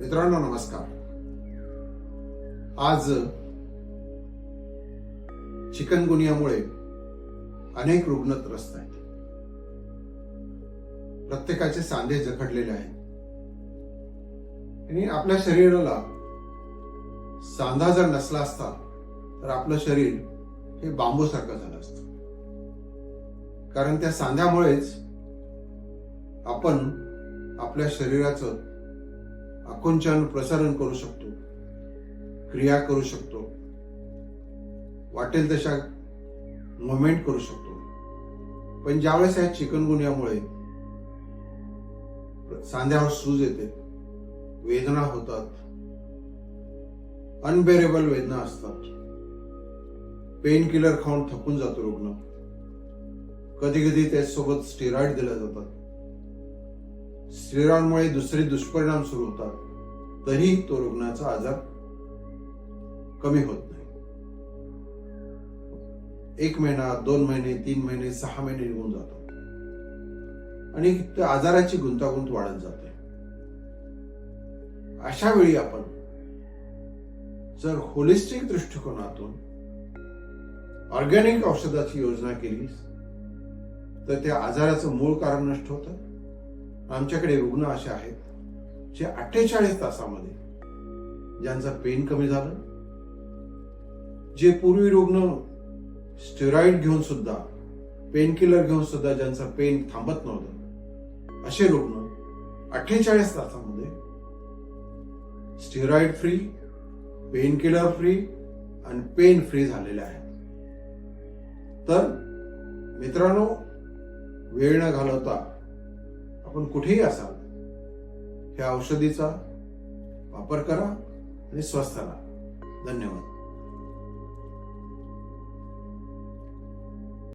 मित्रांनो नमस्कार. आज चिकनगुनियामुळे अनेक रुग्ण त्रस्त आहेत. प्रत्येकाचे सांधे जखडलेले आहेत. आणि आपल्या शरीराला सांधा जर नसला असता तर आपलं शरीर हे बांबूसारखं झालं असतं. कारण त्या सांध्यामुळेच आपण आपल्या शरीराचं आकुंचन प्रसारण करू शकतो क्रिया करू शकतो वाटेल तशा मुवमेंट करू शकतो. पण ज्यावेळेस या चिकनगुन्यामुळे सांध्यावर सूज येते वेदना होतात अनबेरेबल वेदना असतात. पेन किलर खाऊन थकून जातो रुग्ण. कधी कधी त्याच्यासोबत स्टेरॉइड दिल्या जातात. स्टेरॉइडमुळे दुसरे दुष्परिणाम सुरू होतात. तरी तो रुग्णाचा आजार कमी होत नाही. एक महिना दोन महिने तीन महिने सहा महिने निघून जातात आणि त्या आजाराची गुंतागुंत वाढत जाते. अशा वेळी आपण जर होलिस्टिक दृष्टिकोनातून ऑर्गॅनिक औषधाची योजना केली तर त्या आजाराचं मूळ कारण नष्ट होतं. आमच्याकडे रुग्ण असे आहेत जे अठ्ठेचाळीस तासामध्ये ज्यांचं पेन कमी झालं जे पूर्वी रुग्ण स्टेरॉइड घेऊन सुद्धा पेन किलर घेऊन सुद्धा ज्यांचं पेन थांबत नव्हतं असे रुग्ण अठ्ठेचाळीस तासामध्ये steroid free pain killer free आणि पेन फ्री झालेले आहेत. तर मित्रांनो वेळ न घालवता आपण कुठेही असाल ह्या औषधीचा वापर करा आणि स्वस्थ राहा धन्यवाद.